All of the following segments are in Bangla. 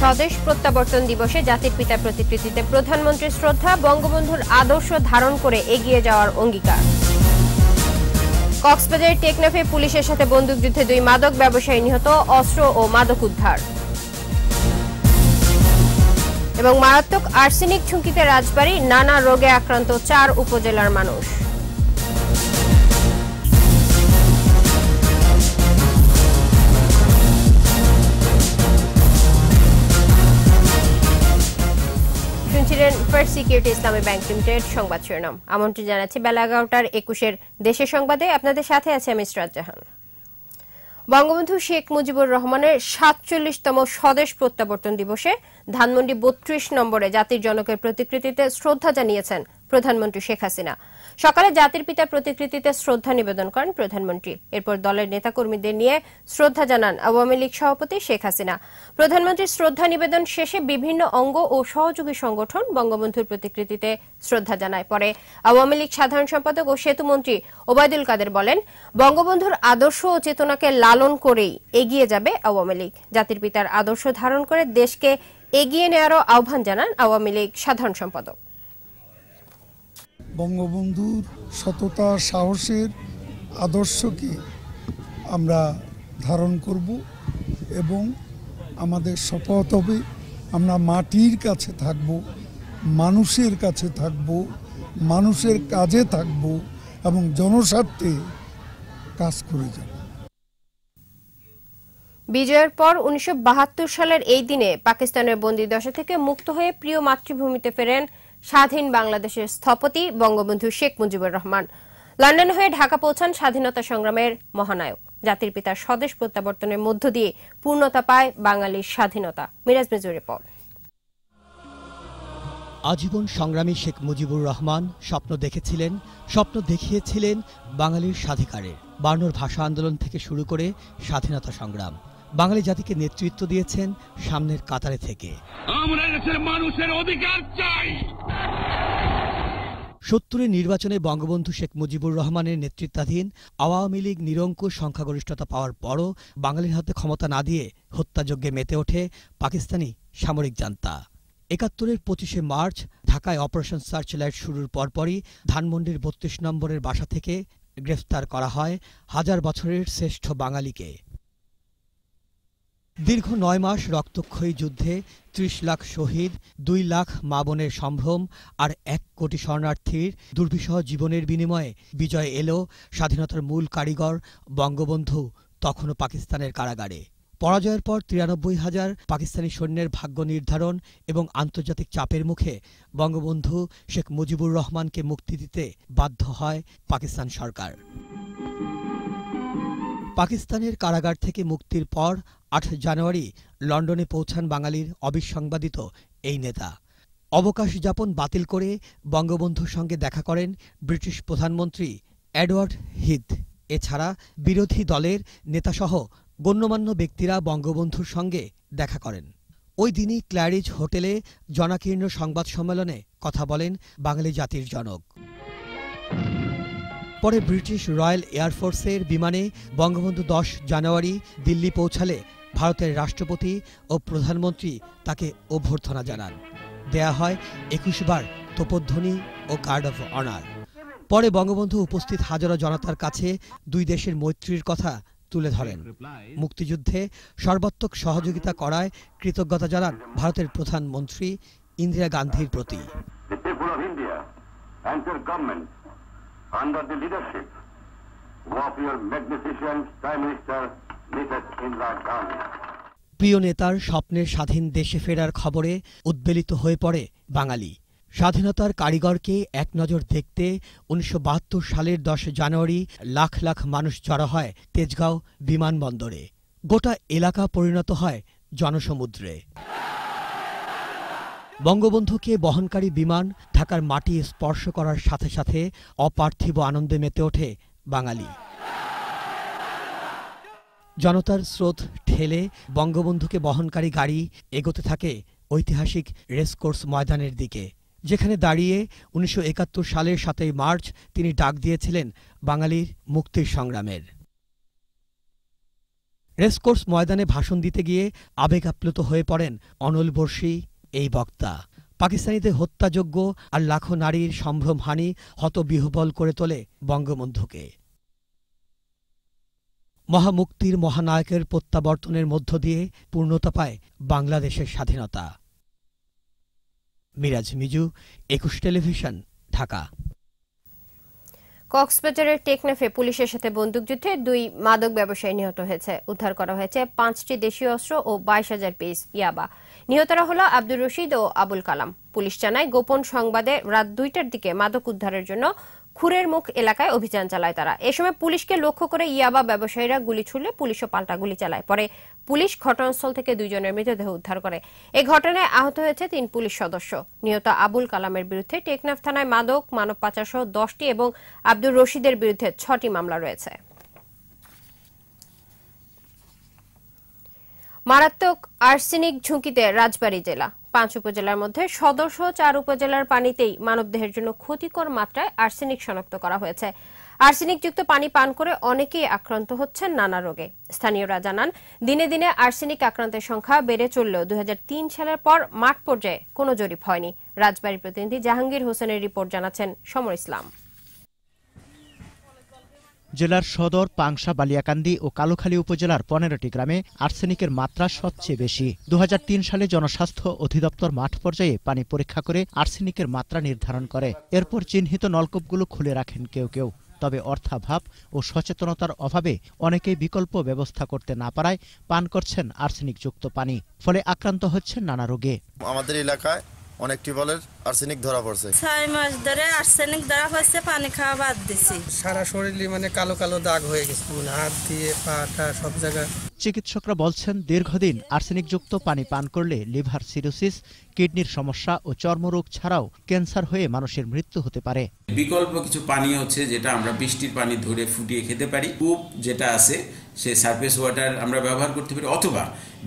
স্বদেশ প্রত্যাবর্তন দিবসে জাতির পিতার প্রতিকৃতিতে প্রধানমন্ত্রীর শ্রদ্ধা, বঙ্গবন্ধুর আদর্শ ধারণ করে এগিয়ে যাওয়ার অঙ্গীকার। কক্সবাজারের টেকনাফে পুলিশের সাথে বন্দুকযুদ্ধে দুই মাদক ব্যবসায়ী নিহত, অস্ত্র ও মাদক উদ্ধার। এবং মারাত্মক আর্সেনিক ঝুঁকিতে রাজবাড়ী নানা রোগে আক্রান্ত চার উপজেলার মানুষ। শুনছিলেন first security Islami bank limited সংবাদ শিরোনাম। আমন্ত্রণ জানাচ্ছি বেলা এগারোটার একুশের দেশের সংবাদে। আপনাদের সাথে আছে আমি জাহান। বঙ্গবন্ধু শেখ মুজিবুর রহমানের সাতচল্লিশতম স্বদেশ প্রত্যাবর্তন দিবসে ধানমন্ডি বত্রিশ নম্বরে জাতির জনকের প্রতিকৃতিতে শ্রদ্ধা জানিয়েছেন প্রধানমন্ত্রী শেখ হাসিনা। সকালে জাতির পিতার প্রতিকৃতিতে শ্রদ্ধা নিবেদন করেন প্রধানমন্ত্রী। এরপর দলের নেতাকর্মীদের নিয়ে শ্রদ্ধা জানান আওয়ামী লীগ সভাপতি শেখ হাসিনা। প্রধানমন্ত্রীর শ্রদ্ধা নিবেদন শেষে বিভিন্ন অঙ্গ ও সহযোগী সংগঠন বঙ্গবন্ধুর প্রতিকৃতিতে শ্রদ্ধা জানায়। পরে আওয়ামী লীগ সাধারণ সম্পাদক ও সেতুমন্ত্রী ওবায়দুল কাদের বলেন, বঙ্গবন্ধুর আদর্শ ও চেতনাকে লালন করেই এগিয়ে যাবে আওয়ামী লীগ। জাতির পিতার আদর্শ ধারণ করে দেশকে এগিয়ে নেওয়ারও আহ্বান জানান আওয়ামী লীগ সাধারণ সম্পাদক। বঙ্গবন্ধুর সততা সাহসের আদর্শকে আমরা ধারণ করব এবং আমাদের শপথ হবে, আমরা মাটির কাছে থাকব, মানুষের কাছে থাকব, মানুষের কাজে থাকব এবং জনস্বার্থে কাজ করে যাব। বিজয়ের পর উনিশশো বাহাত্তর সালের এই দিনে পাকিস্তানের বন্দিদশা থেকে মুক্ত হয়ে প্রিয় মাতৃভূমিতে ফেরেন স্বাধীন বাংলাদেশের স্থপতি বঙ্গবন্ধু শেখ মুজিবুর রহমান। লন্ডন হয়ে ঢাকা পৌঁছান স্বাধীনতা সংগ্রামের মহানায়ক। জাতির পিতার স্বদেশ প্রত্যাবর্তনের মধ্য দিয়ে পূর্ণতা পায় বাঙালির স্বাধীনতা। মিরাজ মেজুর রিপোর্ট। আজীবন সংগ্রামী শেখ মুজিবুর রহমান স্বপ্ন দেখেছিলেন স্বপ্ন দেখিয়েছিলেন বাঙালির স্বাধিকারের। বার্নর ভাষা আন্দোলন থেকে শুরু করে স্বাধীনতা সংগ্রাম। বাঙালি জাতিকে নেতৃত্ব দিয়েছেন সামনের কাতারে থেকে। আমরা দেশের মানুষের অধিকার চাই। সত্তরের নির্বাচনে বঙ্গবন্ধু শেখ মুজিবুর রহমানের নেতৃত্বাধীন আওয়ামী লীগ নিরঙ্কুশ সংখ্যাগরিষ্ঠতা পাওয়ার পরও বাঙালির হাতে ক্ষমতা না দিয়ে হত্যাযজ্ঞে মেতে ওঠে পাকিস্তানি সামরিক জান্তা। একাত্তরের পঁচিশে মার্চ ঢাকায় অপারেশন সার্চ লাইট শুরুর পরপরই ধানমন্ডির বত্রিশ নম্বরের বাসা থেকে গ্রেফতার করা হয় হাজার বছরের শ্রেষ্ঠ বাঙালিকে। দীর্ঘ নয় মাস রক্তক্ষয়ী যুদ্ধে ত্রিশ লাখ শহীদ, দুই লাখ মা বোনের সম্ভ্রম আর এক কোটি শরণার্থীর দুর্বিষহ জীবনের বিনিময়ে বিজয় এলো স্বাধীনতার মূল কারিগর বঙ্গবন্ধু তখনও পাকিস্তানের কারাগারে। পরাজয়ের পর তিরানব্বই হাজার পাকিস্তানি সৈন্যের ভাগ্য নির্ধারণ এবং আন্তর্জাতিক চাপের মুখে বঙ্গবন্ধু শেখ মুজিবুর রহমানকে মুক্তি দিতে বাধ্য হয় পাকিস্তান সরকার। পাকিস্তানের কারাগার থেকে মুক্তির পর আট জানুয়ারি লন্ডনে পৌঁছান বাঙালির অবিসংবাদিত এই নেতা। অবকাশ যাপন বাতিল করে বঙ্গবন্ধুর সঙ্গে দেখা করেন ব্রিটিশ প্রধানমন্ত্রী এডওয়ার্ড হিথ। এছাড়া বিরোধী দলের নেতাসহ গণ্যমান্য ব্যক্তিরা বঙ্গবন্ধুর সঙ্গে দেখা করেন। ওই দিনই ক্ল্যারিজ হোটেলে জনাকীর্ণ সংবাদ সম্মেলনে কথা বলেন বাঙালি জাতির জনক। পরে ব্রিটিশ রয়্যাল এয়ারফোর্সের বিমানে বঙ্গবন্ধু দশ জানুয়ারি দিল্লি পৌঁছালে ভারতের রাষ্ট্রপতি ও প্রধানমন্ত্রী তাকে অভ্যর্থনা জানান। দেয়া হয় একুশ বার তোপধ্বনি ও গার্ড অফ অনার। পরে বঙ্গবন্ধু উপস্থিত হাজারো জনতার কাছে দুই দেশের মৈত্রীর কথা তুলে ধরেন। মুক্তিযুদ্ধে সর্বাত্মক সহযোগিতা করায় কৃতজ্ঞতা জানান ভারতের প্রধানমন্ত্রী ইন্দিরা গান্ধীর প্রতি। Under the leadership of your magnificent Prime Minister. প্রিয় নেতার স্বপ্নের স্বাধীন দেশে ফেরার খবরে উদ্বেলিত হয়ে পড়ে বাঙালি। স্বাধীনতার কারিগরকে এক নজর দেখতে উনিশশো বাহাত্তর সালের দশ জানুয়ারি লাখ লাখ মানুষ জড়ো হয় তেজগাঁও বিমানবন্দরে। গোটা এলাকা পরিণত হয় জনসমুদ্রে। বঙ্গবন্ধুকে বহনকারী বিমান ঢাকার মাটি স্পর্শ করার সাথে সাথে অপার্থিব আনন্দে মেতে ওঠে বাঙালি। জনতার স্রোত ঠেলে বঙ্গবন্ধুকে বহনকারী গাড়ি এগোতে থাকে ঐতিহাসিক রেসকোর্স ময়দানের দিকে। যেখানে দাঁড়িয়ে উনিশশো একাত্তর সালের সাতই মার্চ তিনি ডাক দিয়েছিলেন বাঙালির মুক্তির সংগ্রামের। রেসকোর্স ময়দানে ভাষণ দিতে গিয়ে আবেগ আপ্লুত হয়ে পড়েন অনল বর্ষী, এই বক্তা। পাকিস্তানিদের হত্যাযোগ্য আর লাখো নারীর সম্ভ্রমহানি হতবিহবল করে তোলে বঙ্গবন্ধুকে। মহামুক্তির মহানায়কের প্রত্যাবর্তনের মধ্য দিয়ে পূর্ণতা পায় বাংলাদেশের স্বাধীনতা। মিরাজ মিজু, একুশ টেলিভিশন, ঢাকা। কক্সবাজারের টেকনাফে পুলিশের সাথে বন্দুকযুদ্ধে দুই মাদক ব্যবসায়ী নিহত হয়েছে। উদ্ধার করা হয়েছে পাঁচটি দেশীয় অস্ত্র ও বাইশ হাজার পিস ইয়াবা। নিহতরা হল আব্দুর রশিদ ও আবুল কালাম। পুলিশ জানায়, গোপন সংবাদে রাত দুইটার দিকে মাদক উদ্ধারের জন্য খুরের মুখ এলাকায় অভিযান চালায় তারা। এ সময় পুলিশকে লক্ষ্য করে ইয়াবা ব্যবসায়ীরা গুলি ছুড়লে পুলিশও পাল্টা গুলি চালায়। পরে পুলিশ ঘটনাস্থল থেকে দুইজনের মৃতদেহ উদ্ধার করে। এ ঘটনায় আহত হয়েছে তিন পুলিশ সদস্য। নিহত আবুল কালামের বিরুদ্ধে টেকনাফ থানায় মাদক, মানব পাচার সহ দশটি এবং আব্দুর রশিদের বিরুদ্ধে ছটি মামলা রয়েছে। মারাত্মক আর্সেনিক ঝুঁকিতে রাজবাড়ী জেলা। পাঁচ উপজেলার মধ্যে সদর সহ চার উপজেলার পানিতেই মানবদেহের জন্য ক্ষতিকর মাত্রায় আর্সেনিক শনাক্ত করা হয়েছে। আর্সেনিকযুক্ত পানি পান করে অনেকেই আক্রান্ত হচ্ছেন নানা রোগে। স্থানীয়রা জানান, দিনে দিনে আর্সেনিক আক্রান্তের সংখ্যা বেড়ে চললেও দু হাজার তিন সালের পর মাঠ পর্যায়ে কোনো জরিপ হয়নি। রাজবাড়ী প্রতিনিধি জাহাঙ্গীর হোসেনের রিপোর্ট জানাচ্ছেন সমর ইসলাম। জেলার সদর পাংশা, বালিয়াকান্দি ও কালুখালী উপজেলার পনেরোটি গ্রামে আর্সেনিকের মাত্রা সবচেয়ে বেশি। দু হাজার তিন সালে জনস্বাস্থ্য অধিদপ্তর মাঠ পর্যায়ে পানি পরীক্ষা করে আর্সেনিকের মাত্রা নির্ধারণ করে। এরপর চিহ্নিত নলকূপগুলো খুলে রাখেন কেউ কেউ। তবে অর্থাভাব ও সচেতনতার অভাবে অনেকেই বিকল্প ব্যবস্থা করতে না পারায় পান করছেন আর্সেনিকযুক্ত পানি, ফলে আক্রান্ত হচ্ছেন নানা রোগে। আমাদের এলাকায় অনেক টিউবওয়েলের আর্সেনিক ধরা পড়ছে। ছয় মাস ধরে আর্সেনিক ধরা হয়েছে পানি খাওয়া বাদ দিছি। সারা শরীরে মানে কালো কালো দাগ হয়ে গেছে মানে হাত দিয়ে পাটা সব জায়গায়। চিকিৎসকরা বলছেন দীর্ঘদিন আর্সেনিকযুক্ত পানি পান করলে লিভার সিরোসিস কিডনির সমস্যা ও চর্মরোগ ছাড়াও ক্যান্সার হয়ে মানুষের মৃত্যু হতে পারে। বিকল্প কিছু পানি হচ্ছে যেটা আমরা বৃষ্টির পানি ধরে ফুটিয়ে খেতে পারি। কূপ যেটা আছে সে সারফেস ওয়াটার আমরা ব্যবহার করতে পারি অথবা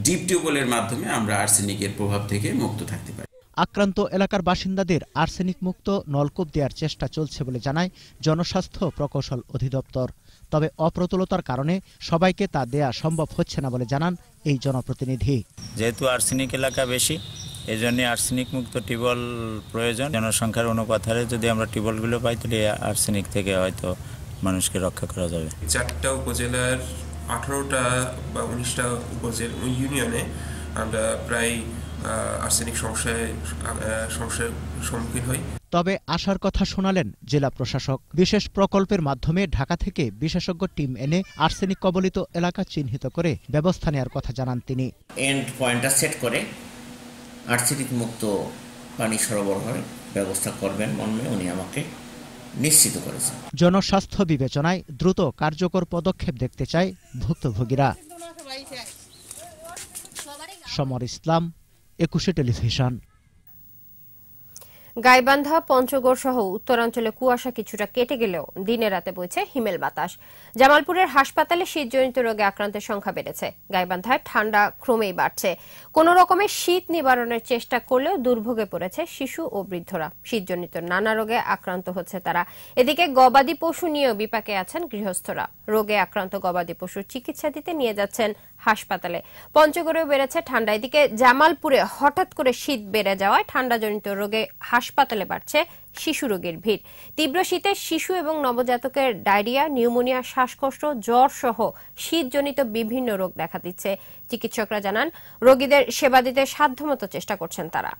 ডিপ টিউবওয়েলের মাধ্যমে আমরা আর্সেনিকের প্রভাব থেকে মুক্ত থাকতে পারি। আক্রান্ত এলাকার বাসিন্দাদের আর্সেনিক মুক্ত নলকূপ দেওয়ার চেষ্টা চলছে বলে জানায় জনস্বাস্থ্য প্রকৌশল অধিদপ্তর। তবে অপ্রতুলতার কারণে সবাইকে তা দেয়া সম্ভব হচ্ছে না বলে জানান এই জনপ্রতিনিধি। যেহেতু আর্সেনিক এলাকা বেশি এই জন্য আর্সেনিক মুক্ত টিউবওয়েল প্রয়োজন। জনসংখ্যার অনুপাত হারে যদি আমরা টিউবওয়েলগুলো পাই তাহলে আর্সেনিক থেকে হয়তো মানুষকে রক্ষা করা যাবে। চারটা উপজেলার আঠারোটা বা উনিশটা উপজেলা ইউনিয়নে আমরা প্রায় আর্সেনিক সমস্যায় সমস্যার সম্মুখীন হই। তবে আশার কথা শোনালেন জেলা প্রশাসক। বিশেষ প্রকল্পের মাধ্যমে ঢাকা থেকে বিশেষজ্ঞ টিম এনে আর্সেনিক কবলিত এলাকা চিহ্নিত করে ব্যবস্থা নেওয়ার কথা জানান তিনি। এন্ড পয়েন্টটা সেট করে আর্সেনিক মুক্ত পানি সরবরাহের ব্যবস্থা করবেন মর্মে উনি আমাকে নিশ্চিত করেছেন। জনস্বাস্থ্য বিবেচনায় দ্রুত কার্যকর পদক্ষেপ দেখতে চায় ভুক্তভোগীরা। সমর ইসলাম একুশে টেলিভিশন গাইবান্ধা, পঞ্চগড় সহ উত্তরাঞ্চলে কুয়াশা কিছুটা কেটে গেলেও দিনে রাতে বইছে হিমেল বাতাস। জামালপুরের হাসপাতালে শীতজনিত রোগে আক্রান্তের সংখ্যা বেড়েছে। গাইবান্ধায় ঠান্ডা ক্রমেই বাড়ছে। কোন রকমের শীত নিবারণের চেষ্টা করলেও দুর্ভোগে পড়েছে শিশু ও বৃদ্ধরা। শীতজনিত নানা রোগে আক্রান্ত হচ্ছে তারা। এদিকে গবাদি পশু নিয়েও বিপাকে আছেন গৃহস্থরা। রোগে আক্রান্ত গবাদি পশুর চিকিৎসা দিতে নিয়ে যাচ্ছেন হাসপাতালে। পঞ্চগড়েও বেড়েছে ঠান্ডা। এদিকে জামালপুরে হঠাৎ করে শীত বেড়ে যাওয়ায় ঠান্ডাজনিত রোগে হাসপাতালে বাড়ছে শিশু রোগীর ভিড়। তীব্র শীতে শিশু এবং নবজাতকের ডায়রিয়া, নিউমোনিয়া, শ্বাসকষ্ট জ্বর সহ শীতজনিত বিভিন্ন রোগ দেখা দিচ্ছে। চিকিৎসকরা জানান, রোগীদের সেবা দিতে সাধ্যমতো চেষ্টা করছেন তারা।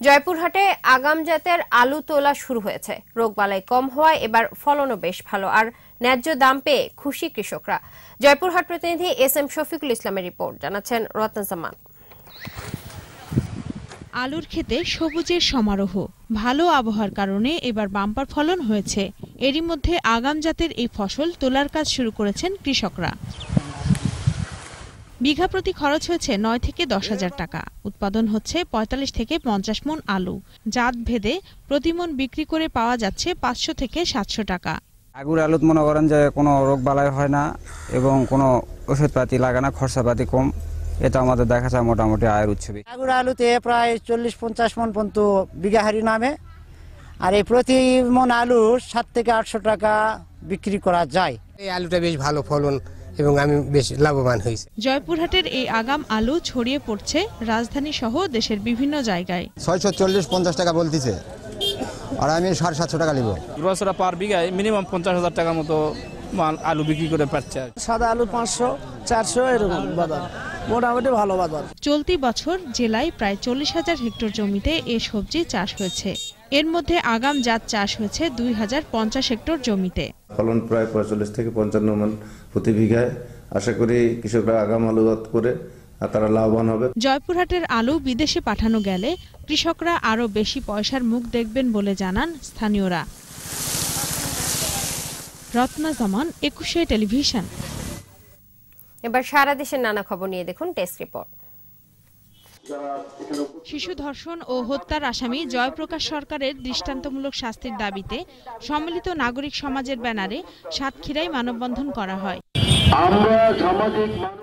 জয়পুরহাটে আগাম জাতের আলু তোলা শুরু হয়েছে। রোগবালাই কম হওয়ায় এবার ফলনও বেশ ভালো আর ন্যায্য দাম পেয়ে খুশি কৃষকরা। জয়পুরহাট প্রতিনিধি এস এম শফিকুল ইসলামের রিপোর্ট জানাচ্ছেন রত্নজামান আলুর ক্ষেতে সবুজের সমারোহ। ভালো আবহাওয়ার কারণে এবার বাম্পার ফলন হয়েছে। এরই মধ্যে আগাম জাতের এই ফসল তোলার কাজ শুরু করেছেন কৃষকরা। বিঘা প্রতি খরচ হয়েছে নয় থেকে দশ হাজার টাকা। উৎপাদন হচ্ছে পঁয়তাল্লিশ থেকে পঞ্চাশ মন আলু। জাত ভেদে প্রতিমন বিক্রি করে পাওয়া যাচ্ছে পাঁচশো থেকে সাতশো টাকা। আগুর আলুত মনে করেন যে কোনো রোগ বালাই হয় না এবং কোনো ওষুধপাতি লাগে না খরচাপাতি কম। এটা আমাদের দেখা যায় মোটামুটি আয়ের উৎস আগুর আলুতে প্রায় চল্লিশ পঞ্চাশ মন পর্যন্ত বিঘা হারি নামে। আর এই প্রতি মন আলু সাত থেকে আটশো টাকা বিক্রি করা যায়। এই আলুটা বেশ ভালো ফলন এবং আমি বেশ লাভবান হয়েছি। জয়পুরহাটের এই আগাম আলু ছড়িয়ে পড়ছে রাজধানী সহ দেশের বিভিন্ন জায়গায়। ছয়শো চল্লিশ পঞ্চাশ টাকা বলতেছে। আর আমি সাড়ে সাতশো টাকা নিব। বছরা পার বিঘায় মিনিমাম পঞ্চাশ হাজার টাকার মতো মাল আলু বিক্রি করে পাচ্ছে। সাদা আলু পাঁচশো চারশো এরকম বাজার। মোটামুটি ভালো বাজার। চলতি বছর জেলায় প্রায় চল্লিশ হাজার হেক্টর জমিতে এ সবজি চাষ হয়েছে। এর মধ্যে আগাম জাত চাষ হয়েছে দুই হাজার পঞ্চাশ হেক্টর জমিতে। ফলন প্রায় পঁয়তাল্লিশ থেকে পঞ্চান্ন মন প্রতি বিঘায়। আশা করি কৃষকরা আগাম আলুবাদ করে তারা লাভবান হবে। জয়পুরহাটের আলু বিদেশে পাঠানো গেলে কৃষকরা আরও বেশি পয়সার মুখ দেখবেন বলে জানান স্থানীয়রা। রত্না জামান একুশে টেলিভিশন। এবার সারা দেশের নানা খবর নিয়ে দেখুন টেস্ট রিপোর্ট শিশু ধর্ষণ ও হত্যার আসামি জয়প্রকাশ সরকারের দৃষ্টান্তমূলক শাস্তির দাবিতে সম্মিলিত নাগরিক সমাজের ব্যানারে সাতক্ষীরায় মানববন্ধন করা হয়।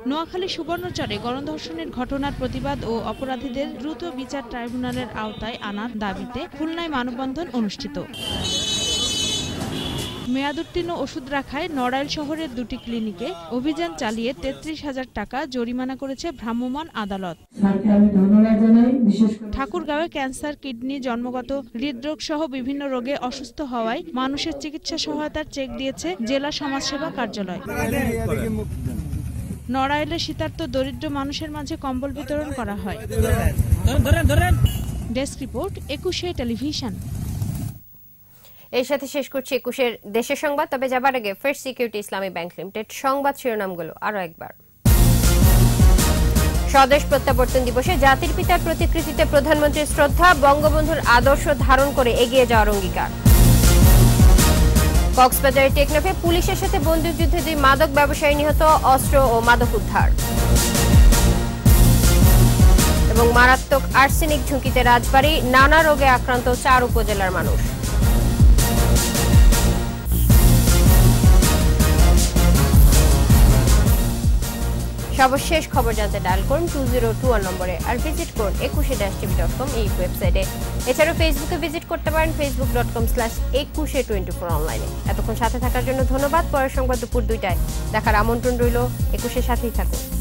নোয়াখালী সুবর্ণচরে গণধর্ষণের ঘটনার প্রতিবাদ ও অপরাধীদের দ্রুত বিচার ট্রাইব্যুনালের আওতায় আনার দাবিতে খুলনায় মানববন্ধন অনুষ্ঠিত। মেয়াদোত্তীর্ণ ওষুধ রাখায় নড়াইল শহরের দুটি ক্লিনিকে অভিযান চালিয়ে তেত্রিশ হাজার টাকা জরিমানা করেছে ভ্রাম্যমাণ আদালত। ঠাকুরগাঁওয়ে ক্যান্সার কিডনি জন্মগত হৃদরোগ সহ বিভিন্ন রোগে অসুস্থ হওয়ায় মানুষের চিকিৎসা সহায়তার চেক দিয়েছে জেলা সমাজসেবা কার্যালয়। নড়াইলে শীতার্ত দরিদ্র মানুষের মাঝে কম্বল বিতরণ করা হয়। Desk report Ekushey television. এর সাথে শেষ করছি একুশের দেশের সংবাদ, তবে যাবার আগে first security Islami bank limited সংবাদ শিরোনামগুলো আরও একবার। স্বদেশ প্রত্যাবর্তন দিবসে জাতির পিতার প্রতিকৃতিতে প্রধানমন্ত্রীর শ্রদ্ধা, বঙ্গবন্ধুর আদর্শ ধারণ করে এগিয়ে যাওয়ার অঙ্গীকার। কক্সবাজারের টেকনাফে পুলিশের সাথে বন্দুকযুদ্ধে দুই মাদক ব্যবসায়ী নিহত, অস্ত্র ও মাদক উদ্ধার। এবং মারাত্মক আর্সেনিক ঝুঁকিতে রাজবাড়ী, নানা রোগে আক্রান্ত চার উপজেলার মানুষ। সর্বশেষ খবর জানতে ডায়াল করুন টু জিরো টু ওয়ান নম্বরে আর ভিজিট করুন একুশে ড্যাশ টিভি ডট কম এই ওয়েবসাইটে। এছাড়াও ফেসবুকে ভিজিট করতে পারেন Facebook dot com slash Ekushey twenty four অনলাইনে এতক্ষণ সাথে থাকার জন্য ধন্যবাদ। পরের সংবাদ দুপুর দুইটায়। দেখার আমন্ত্রণ রইল। একুশের সাথেই থাকুন।